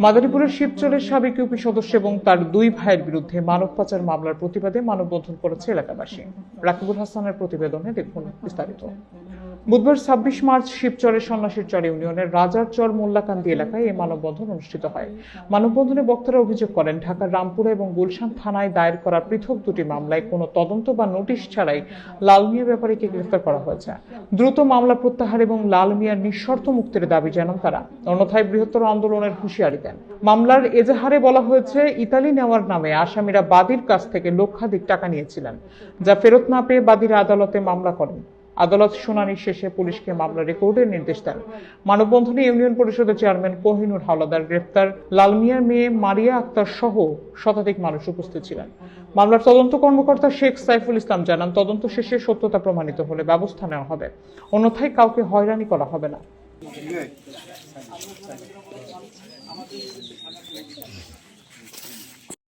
মাদারীপুরের শিবচরের সাবেক ইউপি সদস্য এবং তার দুই ভাইয়ের বিরুদ্ধে মানব পাচার মামলার প্রতিবাদে মানববন্ধন করেছে এলাকাবাসী। রাকিবুল হাসানের প্রতিবেদনে দেখুন বিস্তারিত। বুধবার ছাব্বিশ মার্চ শিবচরের সন্ন্যাসীর চর ইউনিয়নের রাজার চর মোল্লাকান্দি এলাকায় এই মানববন্ধন অনুষ্ঠিত হয়। মানববন্ধনে বক্তারা অভিযোগ করেন, ঢাকার রামপুরা এবং গুলশান থানায় দায়ের করা পৃথক দুটি মামলায় কোনো তদন্ত বা নোটিশ ছাড়াই লাল মিয়া ব্যাপারীকে গ্রেফতার করা হয়েছে। দ্রুত মামলা প্রত্যাহার এবং লাল মিয়ার নিঃশর্ত মুক্তির দাবি জানান তারা। অন্যথায় বৃহত্তর আন্দোলনের হুঁশিয়ারি দেন। মামলার এজাহারে বলা হয়েছে, ইতালি নেওয়ার নামে আসামিরা বাদীর কাছ থেকে লক্ষাধিক টাকা নিয়েছিলেন, যা ফেরত না পেয়ে বাদীরা আদালতে মামলা করেন। আদালত শুনানি শেষে পুলিশকে মামলা রেকর্ডের নির্দেশ দেন। মানববন্ধনে ইউনিয়ন পরিষদের চেয়ারম্যান কোহিনুর হাওলাদার গ্রেফতার লালমিয়ার মেয়ে মারিয়া আক্তার সহ শতাধিক মানুষ উপস্থিত ছিলেন। মামলার তদন্ত কর্মকর্তা শেখ সাইফুল ইসলাম জানান, তদন্ত শেষে সত্যতা প্রমাণিত হলে ব্যবস্থা নেওয়া হবে। অন্যথায় কাউকে হয়রানি করা হবে না।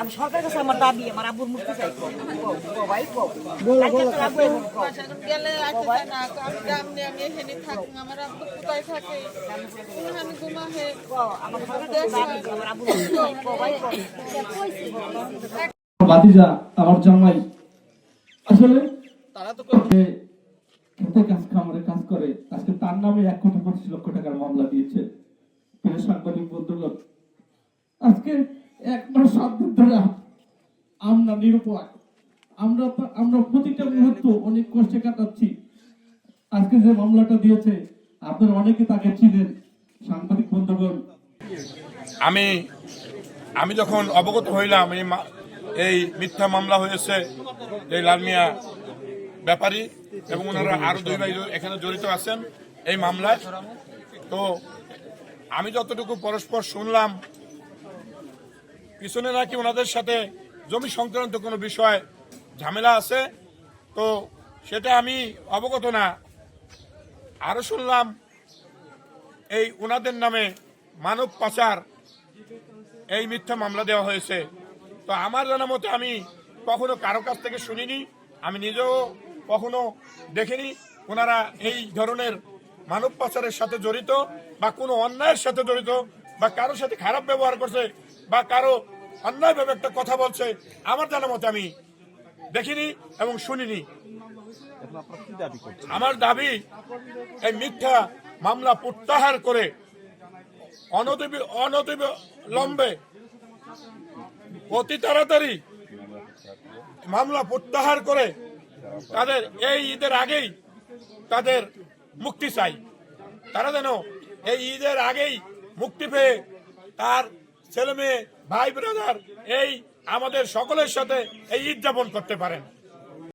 আমি সরকারের কাছে আমার দাবি আমার আব্বুর মুক্তি চাই ভাই গেলে না আমি আমি এখানে থাকি আমার আব্বু কোথায় থাকে? আমি গুমাহে আমার সরকারের কাছে দাবি আমার আব্বুর বাতিজা আমার জামাই আসলে যে খেতে কাজ খামারে কাজ করে। আজকে তার নামে এক কোটি পঁচিশ লক্ষ টাকার মামলা দিয়েছে। সাংবাদিক বন্ধুগণ আজকে এক মাস আমরা নিরুপায়। আমরা আমরা প্রতিটা মুহূর্ত অনেক কষ্টে কাটাচ্ছি। আজকে যে মামলাটা দিয়েছে, আপনারা অনেকে তাকে চিনেন, সাংবাদিক বন্ধুগণ। আমি আমি যখন অবগত হইলাম এই এই মিথ্যা মামলা হয়েছে এই লালমিয়া ব্যাপারী এবং ওনারা আরও দুই ভাই এখানে জড়িত আছেন এই মামলায়। তো আমি যতটুকু পরস্পর শুনলাম পিছনে নাকি ওনাদের সাথে জমি সংক্রান্ত কোনো বিষয় ঝামেলা আছে? তো সেটা আমি অবগত না। আরও শুনলাম, এই ওনাদের নামে মানব পাচার, এই মিথ্যা মামলা দেওয়া হয়েছে। তো আমার জানা মতে আমি কখনো কারও কাছ থেকে শুনিনি, আমি নিজেও কখনো দেখিনি ওনারা এই ধরনের মানব পাচারের সাথে জড়িত বা কোনো অন্যায়ের সাথে জড়িত বা কারোর সাথে খারাপ ব্যবহার করছে বা কারও অন্যায়ভাবে একটা কথা বলছে আমার জানা মতে আমি দেখিনি এবং শুনিনি। আমার দাবি এই মিথ্যা মামলা প্রত্যাহার করে অনতিবি অনতিবিলম্বে অতি তাড়াতাড়ি মামলা প্রত্যাহার করে তাদের এই ঈদের আগেই তাদের মুক্তি চাই। তারা যেন এই ঈদের আগেই মুক্তি পেয়ে তার ছেলে মেয়ে ভাই ব্রাদার এই আমাদের সকলের সাথে এই ঈদ যাপন করতে পারেন।